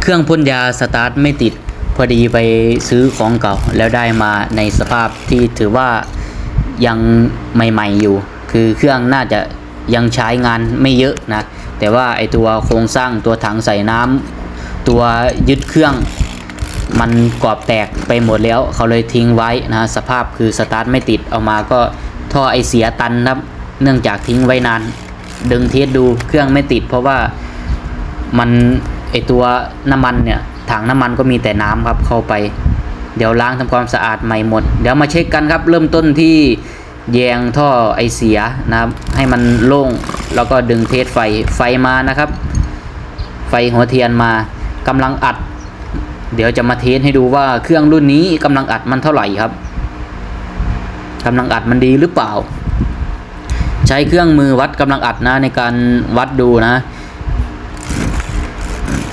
เครื่องพ่นยาสตาร์ทไม่ติด พอดีไปซื้อของเก่าแล้วได้มาในสภาพที่ถือว่ายังใหม่ๆอยู่ คือเครื่องน่าจะยังใช้งานไม่เยอะนะ แต่ว่าไอตัวโครงสร้างตัวถังใส่น้ำตัวยึดเครื่องมันกรอบแตกไปหมดแล้วเขาเลยทิ้งไว้นะสภาพคือสตาร์ทไม่ติดเอามาก็ท่อไอเสียตันครับเนื่องจากทิ้งไว้นาน ดึงเทสดูเครื่องไม่ติดเพราะว่ามัน ไอตัวน้ำมันเนี่ยถังน้ำมันก็มีแต่น้ำครับเข้าไป เดี๋ยวล้างทำความสะอาดใหม่หมด เดี๋ยวมาเช็คกันครับ เริ่มต้นที่แยงท่อไอเสียนะครับ ให้มันโล่งแล้วก็ดึงเทสไฟไฟมานะครับ ไฟหัวเทียนมากำลังอัด เดี๋ยวจะมาเทสให้ดูว่าเครื่องรุ่นนี้กำลังอัดมันเท่าไหร่ครับกำลังอัดมันดีหรือเปล่า ใช้เครื่องมือวัดกำลังอัดนะในการวัดดูนะ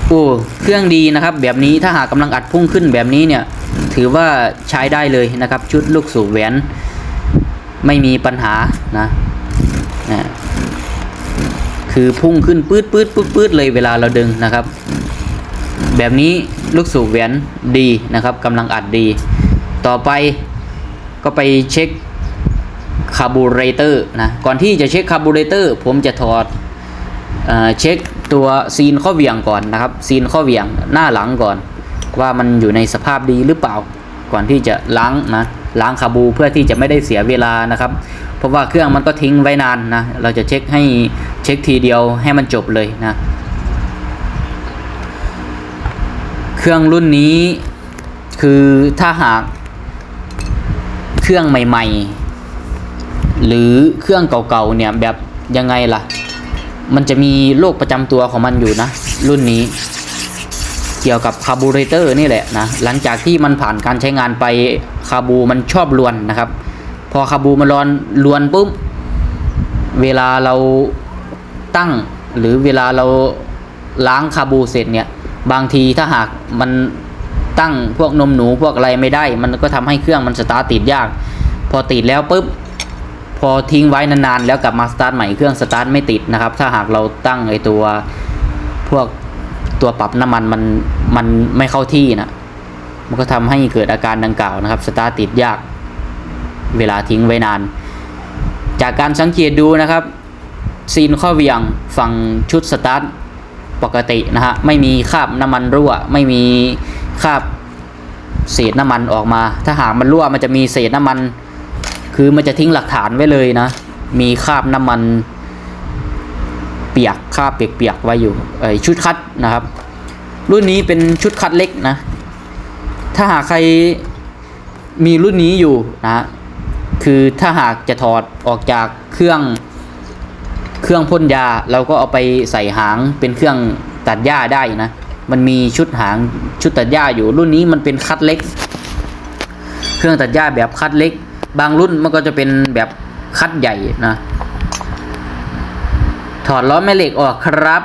โอ้เครื่องดีนะครับแบบนี้ถ้าหากกำลังอัดพุ่งขึ้นแบบนี้เนี่ยถือว่าใช้ได้เลยนะครับ ชุดลูกสูบแหวนไม่มีปัญหานะนะคือพุ่งขึ้นปื๊ดปื๊ดปื๊ดปื๊ดเลยเวลาเราดึงนะครับ แบบนี้ลูกสูบแหวนดีนะครับกำลังอัดดี ต่อไปก็ไปเช็คคาร์บูเรเตอร์นะก่อนที่จะเช็คคาร์บูเรเตอร์ผมจะถอดเอเช็ค ตัวซีนข้อเวียงก่อนนะครับ ซีนข้อเวียงหน้าหลังก่อน ว่ามันอยู่ในสภาพดีหรือเปล่า ก่อนที่จะล้างนะล้างคาบูเพื่อที่จะไม่ได้เสียเวลานะครับ เพราะว่าเครื่องมันก็ทิ้งไว้นานนะ เราจะเช็คให้เช็คทีเดียวให้มันจบเลยนะ เครื่องรุ่นนี้คือถ้าหากเครื่องใหม่ ๆ หรือเครื่องเก่าๆเนี่ยแบบยังไงล่ะ มันจะมีโรคประจำตัวของมันอยู่นะ รุ่นนี้ เกี่ยวกับคาร์บูเรเตอร์นี่แหละนะ หลังจากที่มันผ่านการใช้งานไปคาบูมันชอบลวนนะครับ พอคาบูมันร้อนลวนปุ๊บเวลาเราตั้งหรือเวลาเราล้างคาบูเสร็จเนี่ย บางทีถ้าหากมันตั้งพวกนมหนูพวกอะไรไม่ได้ มันก็ทำให้เครื่องมันสตาร์ทติดยาก พอติดแล้วปุ๊บ พอทิ้งไว้นานๆ แล้วกลับมาสตาร์ทใหม่เครื่องสตาร์ทไม่ติดนะครับ ถ้าหากเราตั้งไอตัวพวกตัวปรับน้ำมันมันมันไม่เข้าที่นะมันก็ทำให้เกิดอาการดังกล่าวนะครับสตาร์ทติดยากเวลาทิ้งไว้นาน จากการสังเกตดูนะครับ ซีนข้อเวียงฝั่งชุดสตาร์ทปกตินะฮะไม่มีคราบน้ำมันรั่ว ไม่มีคราบเศษน้ำมันออกมา ถ้าหากมันรั่วมันจะมีเศษน้ำมัน คือมันจะทิ้งหลักฐานไว้เลยนะ มีคราบน้ำมันเปียกคราบเปียกๆไว้อยู่ไอชุดคัดนะครับ รุ่นนี้เป็นชุดคัดเล็กนะ ถ้าหากใครมีรุ่นนี้อยู่นะ คือถ้าหากจะถอดออกจากเครื่องเครื่องพ่นยาเราก็เอาไปใส่หางเป็นเครื่องตัดหญ้าได้นะ มันมีชุดหางชุดตัดหญ้าอยู่รุ่นนี้มันเป็นคัดเล็ก เครื่องตัดหญ้าแบบคัดเล็ก บางรุ่นมันก็จะเป็นแบบคัดใหญ่นะ ถอดล้อแม่เหล็กออกครับ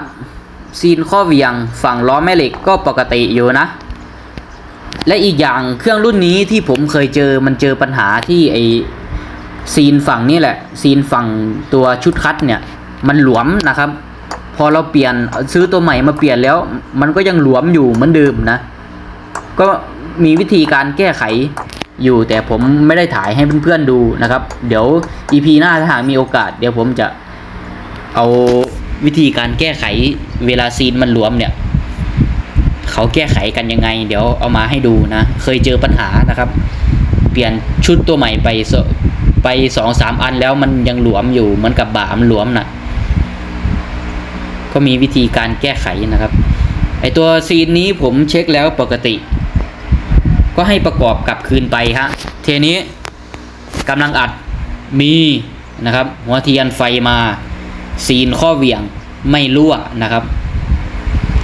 ซีนข้อเหวียงฝั่งล้อแม่เหล็กก็ปกติอยู่นะ และอีกอย่างเครื่องรุ่นนี้ที่ผมเคยเจอมันเจอปัญหาที่ไอซีนฝั่งนี้แหละ ซีนฝั่งตัวชุดคัดเนี่ย มันหลวมนะครับ พอเราเปลี่ยนซื้อตัวใหม่มาเปลี่ยนแล้ว มันก็ยังหลวมอยู่เหมือนเดิมนะ ก็มีวิธีการแก้ไข อยู่แต่ผมไม่ได้ถ่ายให้เพื่อนๆดูนะครับ เดี๋ยว EP หน้าถ้าหากมีโอกาส เดี๋ยวผมจะเอาวิธีการแก้ไขเวลาซีนมันหลวมเนี่ยเขาแก้ไขกันยังไง เดี๋ยวเอามาให้ดูนะ เคยเจอปัญหานะครับ เปลี่ยนชุดตัวใหม่ไปไปสองสามอันแล้วมันยังหลวมอยู่เหมือนกับบ่ามันหลวมนะก็มีวิธีการแก้ไขนะครับไอตัวซีนนี้ผมเช็คแล้วปกติ ก็ให้ประกอบกลับคืนไปฮะเทนี้กำลังอัดมีนะครับ หัวเทียนไฟมาซีนข้อเหวี่ยงไม่รั่วนะครับ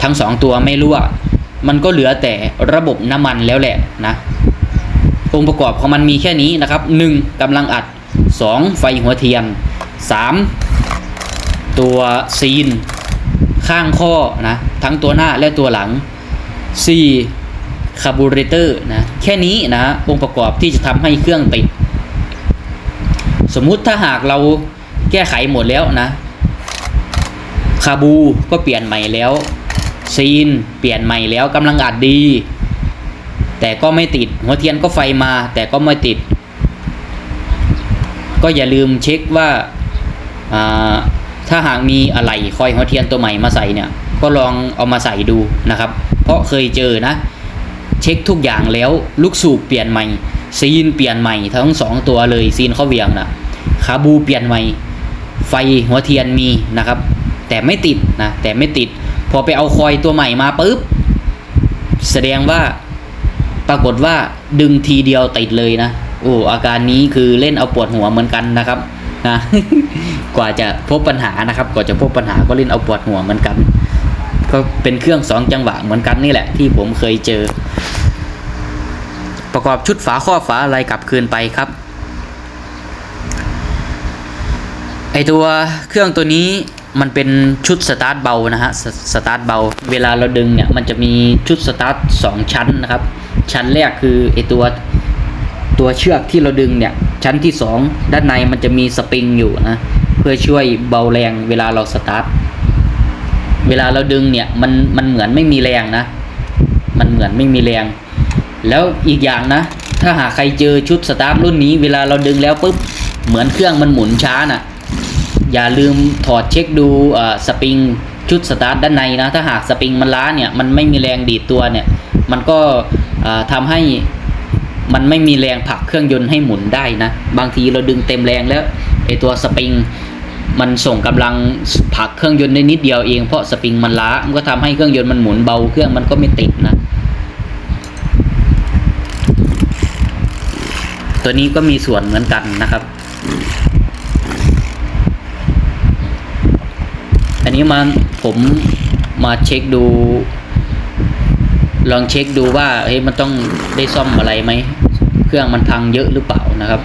ทั้งสองตัวไม่รั่ว มันก็เหลือแต่ระบบน้ำมันแล้วแหละนะองค์ประกอบของมันมีแค่นี้นะครับ 1. กำลังอัด 2. ไฟหัวเทียน 3. ตัวซีน ข้างข้อนะทั้งตัวหน้าและตัวหลัง 4. คาร์บูเรเตอร์นะแค่นี้นะองค์ประกอบที่จะทำให้เครื่องติด สมมุติถ้าหากเราแก้ไขหมดแล้วนะคาบูก็เปลี่ยนใหม่แล้วซีนเปลี่ยนใหม่แล้วกำลังอัดดี แต่ก็ไม่ติดหัวเทียนก็ไฟมา แต่ก็ไม่ติด ก็อย่าลืมเช็คว่าอ่าถ้าหากมีอะไรคอยหัวเทียนตัวใหม่มาใส่เนี่ยก็ลองเอามาใส่ดูนะครับ เพราะเคยเจอนะ เช็คทุกอย่างแล้วลูกสูบเปลี่ยนใหม่ ซีนเปลี่ยนใหม่ทั้งสองตัวเลยซีนเข้าเวียงนะคาบูเปลี่ยนใหม่ ไฟหัวเทียนมีนะครับ แต่ไม่ติดนะแต่ไม่ติด พอไปเอาคอยตัวใหม่มาปุ๊บแสดงว่าปรากฏว่าดึงทีเดียวติดเลยนะโอ้อาการนี้คือเล่นเอาปวดหัวเหมือนกันนะครับนะกว่าจะพบปัญหานะครับ กว่าจะพบปัญหาก็เล่นเอาปวดหัวเหมือนกัน ก็เป็นเครื่องสองจังหวะเหมือนกันนี่แหละที่ผมเคยเจอ ประกอบชุดฝาข้อฝาอะไรกลับคืนไปครับไอตัวเครื่องตัวนี้มันเป็นชุดสตาร์ทเบานะฮะสสตาร์ทเบา เวลาเราดึงเนี่ยมันจะมีชุดสตาร์ทสองชั้นนะครับ ชั้นแรกคือไอตัวตัวเชือกที่เราดึงเนี่ย ชั้นที่สองด้านในมันจะมีสปริงอยู่นะ เพื่อช่วยเบาแรงเวลาเราสตาร์ท เวลาเราดึงเนี่ยมันมันเหมือนไม่มีแรงนะ มันเหมือนไม่มีแรง แล้วอีกอย่างนะ ถ้าหากใครเจอชุดสตาร์ทรุ่นนี้ เวลาเราดึงแล้วปุ๊บเหมือนเครื่องมันหมุนช้าน่ะอย่าลืมถอดเช็คดูสปริงชุดสตาร์ทด้านในนะ ถ้าหากสปริงมันล้าเนี่ยมันไม่มีแรงดีดตัวเนี่ย มันก็อ่าทำให้มันไม่มีแรงผลักเครื่องยนต์ให้หมุนได้นะ บางทีเราดึงเต็มแรงแล้วไอตัวสปริง มันส่งกำลังผลักเครื่องยนต์ได้นิดเดียวเองเพราะสปริงมันล้ามันก็ทำให้เครื่องยนต์มันหมุนเบาเครื่องมันก็ไม่ติดนะ ตัวนี้ก็มีส่วนเหมือนกันนะครับ อันนี้มาผมมาเช็คดู ลองเช็คดูว่าเฮ้ยมันต้องได้ซ่อมอะไรไหม เครื่องมันพังเยอะหรือเปล่านะครับ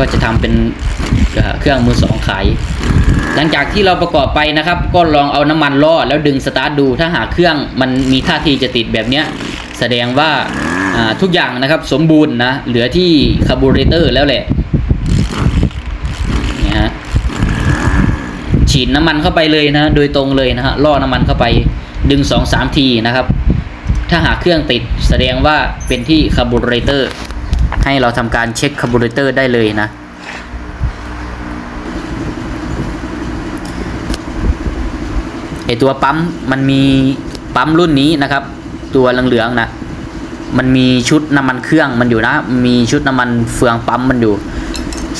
ก็จะทำเป็นเครื่องมือสองขาย หลังจากที่เราประกอบไปนะครับ ก็ลองเอาน้ำมันล่อแล้วดึงสตาร์ทดู ถ้าหากเครื่องมันมีท่าทีจะติดแบบเนี้ยแสดงว่าทุกอย่างนะครับสมบูรณ์นะเหลือที่คาร์บูเรเตอร์แล้วแหละเนี่ยฮะฉีดน้ำมันเข้าไปเลยนะ โดยตรงเลยนะฮะล่อน้ำมันเข้าไปดึงสองสามทีนะครับ ถ้าหากเครื่องติดแสดงว่าเป็นที่คาร์บูเรเตอร์ ให้เราทำการเช็คคาร์บูเรเตอร์ได้เลยนะ ไอตัวปั๊มมันมีปั๊มรุ่นนี้นะครับ ตัวเหลืองๆนะ มันมีชุดน้ำมันเครื่องมันอยู่นะ มีชุดน้ำมันเฟืองปั๊มมันอยู่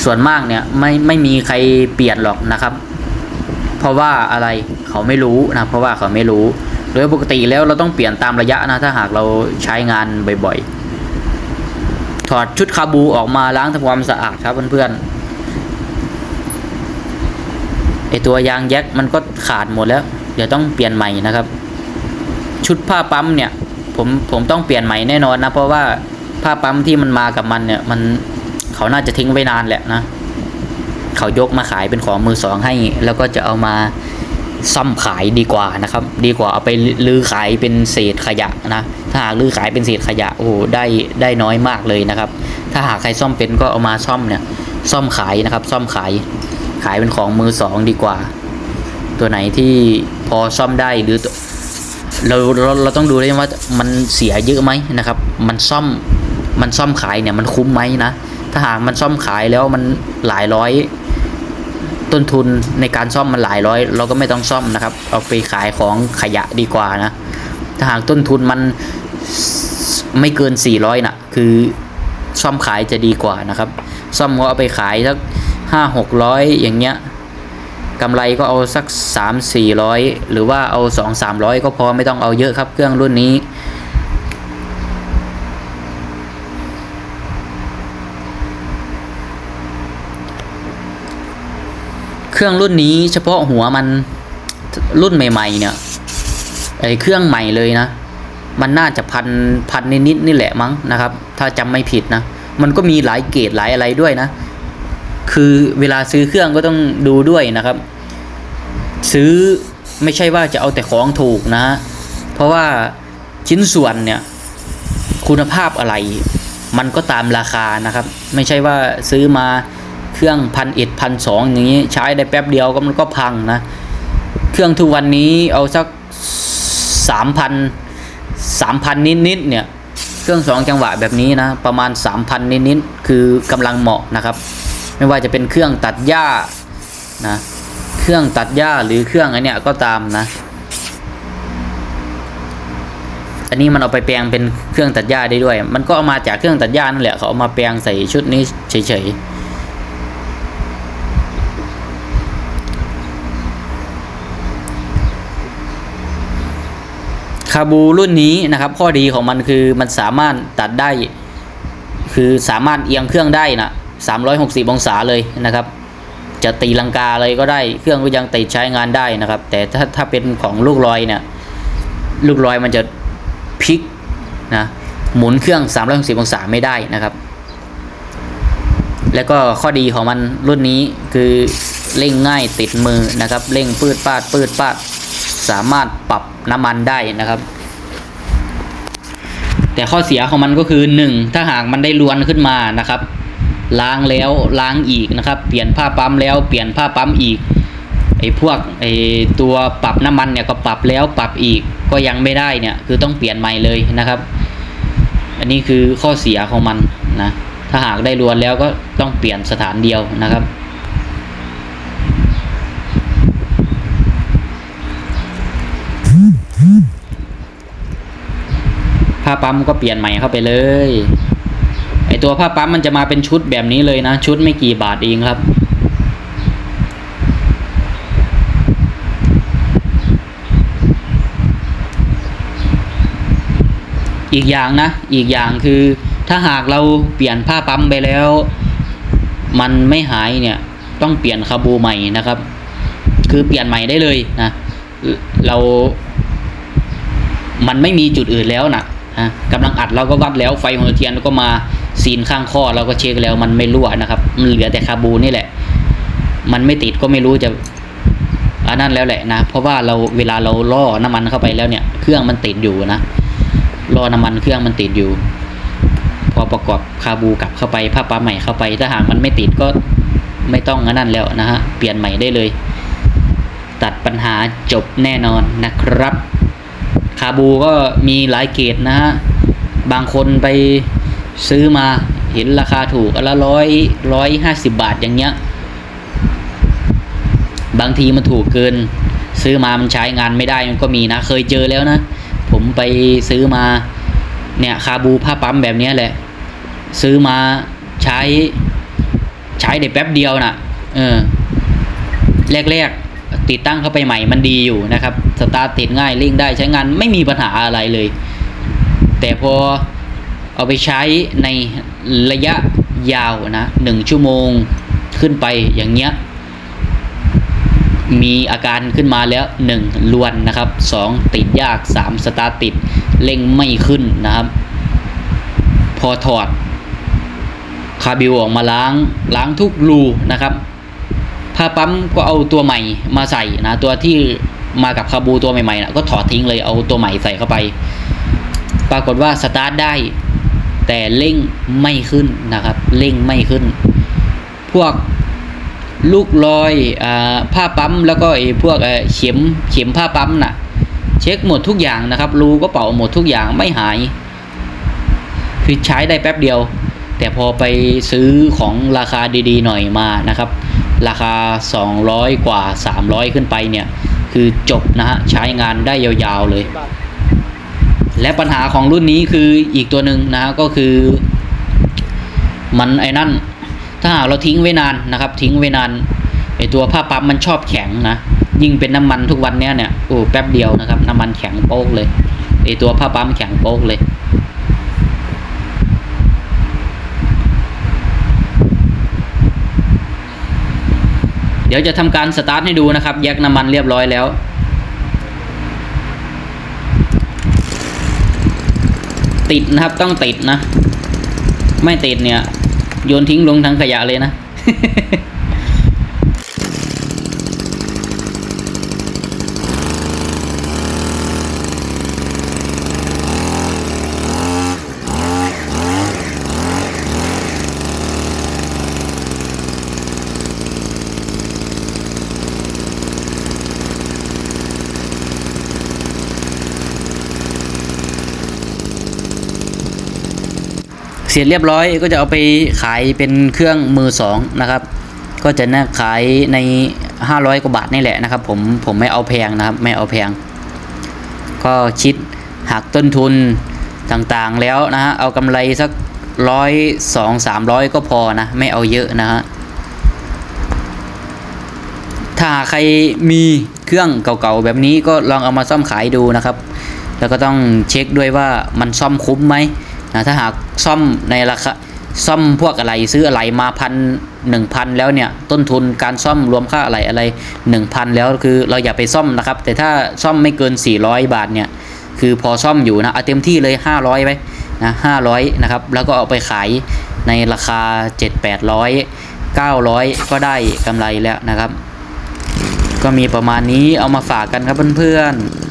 ส่วนมากเนี่ยไม่ไม่มีใครเปลี่ยนหรอกนะครับ เพราะว่าอะไรเขาไม่รู้นะ เพราะว่าเขาไม่รู้โดยปกติแล้วเราต้องเปลี่ยนตามระยะนะ ถ้าหากเราใช้งานบ่อยๆ ถอดชุดคาบูออกมาล้างทำความสะอาดครับเพื่อนๆไอตัวยางแยกมันก็ขาดหมดแล้ว เดี๋ยวต้องเปลี่ยนใหม่นะครับ ชุดผ้าปั๊มเนี่ย ผมผมต้องเปลี่ยนใหม่แน่นอนนะเพราะว่าผ้าปั๊มที่มันมากับมันเนี่ย มันเขาน่าจะทิ้งไว้นานแหละนะเขายกมาขายเป็นของมือสองให้ แล้วก็จะเอามา ซ่อมขายดีกว่านะครับ ดีกว่าเอาไปลือขายเป็นเศษขยะนะถ้าหากลือขายเป็นเศษขยะโอ้ได้ได้น้อยมากเลยนะครับ ถ้าหากใครซ่อมเป็นก็เอามาซ่อมเนี่ยซ่อมขายนะครับ ซ่อมขายขายเป็นของมือสองดีกว่า ตัวไหนที่พอซ่อมได้หรือเราเราเราต้องดูด้วยว่ามันเสียเยอะไหมนะครับ มันซ่อมมันซ่อมขายเนี่ยมันคุ้มไหมนะถ้าหากมันซ่อมขายแล้วมันหลายร้อย ต้นทุนในการซ่อมมันหลายร้อย เราก็ไม่ต้องซ่อมนะครับ เอาไปขายของขยะดีกว่านะ ถ้าหากต้นทุนมันไม่เกิน 400นะคือซ่อมขายจะดีกว่านะครับ ซ่อมก็เอาไปขายสักห้าหกร้อยอย่างเงี้ยกำไรก็เอาสักสามสี่ร้อยหรือว่าเอาสองสามร้อยก็พอไม่ต้องเอาเยอะครับเครื่องรุ่นนี้ รื่องรุ่นนี้เฉพาะหัวมันรุ่นใหม่ ๆ เนี่ยไอเครื่องใหม่เลยนะ มันน่าจะพันพันนิดๆนี่แหละมั้งนะครับ ถ้าจำไม่ผิดนะ มันก็มีหลายเกรดหลายอะไรด้วยนะ คือเวลาซื้อเครื่องก็ต้องดูด้วยนะครับ ซื้อไม่ใช่ว่าจะเอาแต่ของถูกนะ เพราะว่าชิ้นส่วนเนี่ยคุณภาพอะไร มันก็ตามราคานะครับ ไม่ใช่ว่าซื้อมา เครื่องพันเอ็ดพันสองอย่างนี้ใช้ได้แป๊บเดียวก็มันก็พังนะ เครื่องทุกวันนี้เอาสักสามพันสามพันนิดๆเนี่ยเครื่องสองจังหวะแบบนี้นะประมาณสามพันนิดๆคือกำลังเหมาะนะครับ ไม่ว่าจะเป็นเครื่องตัดหญ้านะเครื่องตัดหญ้าหรือเครื่องอันเนี้ยก็ตามนะ อันนี้มันเอาไปแปลงเป็นเครื่องตัดหญ้าได้ด้วย มันก็เอามาจากเครื่องตัดหญ้านั่นแหละเขาเอามาแปลงใส่ชุดนี้เฉยๆ คาบูรุ่นนี้นะครับข้อดีของมันคือมันสามารถตัดได้ คือสามารถเอียงเครื่องได้นะ360 องศาเลยนะครับ จะตีลังกาเลยก็ได้เครื่องก็ยังติดใช้งานได้นะครับ แต่ถ้าถ้าเป็นของลูกลอยเนี่ยลูกลอยมันจะพลิกนะหมุนเครื่อง 360 องศาไม่ได้นะครับ แล้วก็ข้อดีของมันรุ่นนี้คือเร่งง่ายติดมือนะครับเร่งปืดปาดปืดปาดสามารถปรับน้ำมันได้นะครับ แต่ข้อเสียของมันก็คือ 1 ถ้าหากมันได้ล้วนขึ้นมานะครับ ล้างแล้วล้างอีกนะครับ เปลี่ยนผ้าปั๊มแล้วเปลี่ยนผ้าปั๊มอีกไอ้พวกไอ้ตัวปรับน้ำมันเนี่ยก็ปรับแล้วปรับอีกก็ยังไม่ได้เนี่ยคือต้องเปลี่ยนใหม่เลยนะครับ อันนี้คือข้อเสียของมันนะ ถ้าหากได้ล้วนแล้วก็ต้องเปลี่ยนสถานเดียวนะครับผ้าปั๊มก็เปลี่ยนใหม่เข้าไปเลยไอตัวผ้าปั๊มมันจะมาเป็นชุดแบบนี้เลยนะ ชุดไม่กี่บาทเองครับอีกอย่างนะ อีกอย่างคือ ถ้าหากเราเปลี่ยนผ้าปั๊มไปแล้ว มันไม่หายเนี่ยต้องเปลี่ยนคาบูใหม่นะครับ คือเปลี่ยนใหม่ได้เลยนะเรา มันไม่มีจุดอื่นแล้วนะฮะกำลังอัดเราก็วัดแล้วไฟหัวเทียนเราก็มาซีนข้างข้อเราก็เช็คแล้วมันไม่รั่วนะครับ มันเหลือแต่คาบูนี่แหละ มันไม่ติดก็ไม่รู้จะอันนั้นแล้วแหละนะ เพราะว่าเราเวลาเราล่อน้ำมันเข้าไปแล้วเนี่ย เครื่องมันติดอยู่นะล่อน้ำมันเครื่องมันติดอยู่ ประกอบคาบูกลับเข้าไปผ้าปั๊มใหม่เข้าไป ถ้าหากมันไม่ติดก็ไม่ต้องนนั้นแล้วนะฮะเปลี่ยนใหม่ได้เลย ตัดปัญหาจบแน่นอนนะครับ คาบูก็มีหลายเกรดนะฮะบางคนไปซื้อมาเห็นราคาถูกละร้อยร้อยห้าสิบบาทอย่างเงี้ย บางทีมันถูกเกิน ซื้อมามันใช้งานไม่ได้มันก็มีนะ เคยเจอแล้วนะ ผมไปซื้อมาเนี่ยคาบูผ้าปั๊มแบบนี้แหละ ซื้อมาใช้ใช้ได้แป๊บเดียวนะ่ะ เออ แรกๆ ติดตั้งเข้าไปใหม่มันดีอยู่นะครับ สตาร์ทติดง่ายเร่งได้ใช้งานไม่มีปัญหาอะไรเลย แต่พอเอาไปใช้ในระยะยาวนะหนึ่งชั่วโมงขึ้นไปอย่างเงี้ย มีอาการขึ้นมาแล้ว 1. ลวนนะครับ 2. ติดยาก 3. สตาร์ติดเร่งไม่ขึ้นนะครับ พอถอด คาบิวออกมาล้างล้างทุกรูนะครับผ้าปั๊มก็เอาตัวใหม่มาใส่นะตัวที่มากับคาบูตัวใหม่ๆนะก็ถอดทิ้งเลยเอาตัวใหม่ใส่เข้าไป ปรากฏว่าสตาร์ทได้ แต่เร่งไม่ขึ้นนะครับเร่งไม่ขึ้น พวกลูกลอยอผ้าปั๊มแล้วก็ไอ้พวกเข็มเข็มผ้าปั๊มน่ะ เช็คหมดทุกอย่างนะครับรูก็เป่าหมดทุกอย่างไม่หายคือใช้ได้แป๊บเดียว แต่พอไปซื้อของราคาดีๆหน่อยมานะครับ ราคา 200 กว่า 300 ขึ้นไปเนี่ย คือจบนะฮะใช้งานได้ยาวๆเลย และปัญหาของรุ่นนี้คืออีกตัวหนึ่งนะฮะก็คือ มันไอ้นั่น ถ้าหากเราทิ้งไว้นานนะครับ ทิ้งไว้นานไอตัวผ้าปั๊มมันชอบแข็งนะยิ่งเป็นน้ำมันทุกวันเนี้ยเนี่ยโอ้แป๊บเดียวนะครับ น้ำมันแข็งโป๊กเลยไอตัวผ้าปั๊มแข็งโป๊กเลย ดี๋ยวจะทำการสตาร์ทให้ดูนะครับ แยกน้ำมันเรียบร้อยแล้วติดนะครับต้องติดนะ ไม่ติดเนี่ย โยนทิ้งลงถังขยะเลยนะ เสร็จเรียบร้อยก็จะเอาไปขายเป็นเครื่องมือสองนะครับ ก็จะน่าขายใน 500 กว่าบาทนี่แหละนะครับ ผมผมไม่เอาแพงนะครับ ไม่เอาแพง ก็คิดหักต้นทุนต่างๆแล้วนะฮะเอากำไรสักร้อยสองสามร้อยก็พอนะ ไม่เอาเยอะนะฮะถ้าใครมีเครื่องเก่าๆแบบนี้ก็ลองเอามาซ่อมขายดูนะครับ แล้วก็ต้องเช็คด้วยว่ามันซ่อมคุ้มไหม นะถ้าหากซ่อมในราคาซ่อมพวกอะไรซื้ออะไรมาพันหนึ่งพันแล้วเนี่ยต้นทุนการซ่อมรวมค่าอะไรอะไรหนึ่งพันแล้วคือเราอย่าไปซ่อมนะครับ แต่ถ้าซ่อมไม่เกิน 400 บาทเนี่ยคือพอซ่อมอยู่นะเอาเต็มที่เลย 500ไว้นะ500นะครับแล้วก็เอาไปขายในราคา 7 800 900 ก็ได้กำไรแล้วนะครับ ก็มีประมาณนี้เอามาฝากกันครับเพื่อนๆ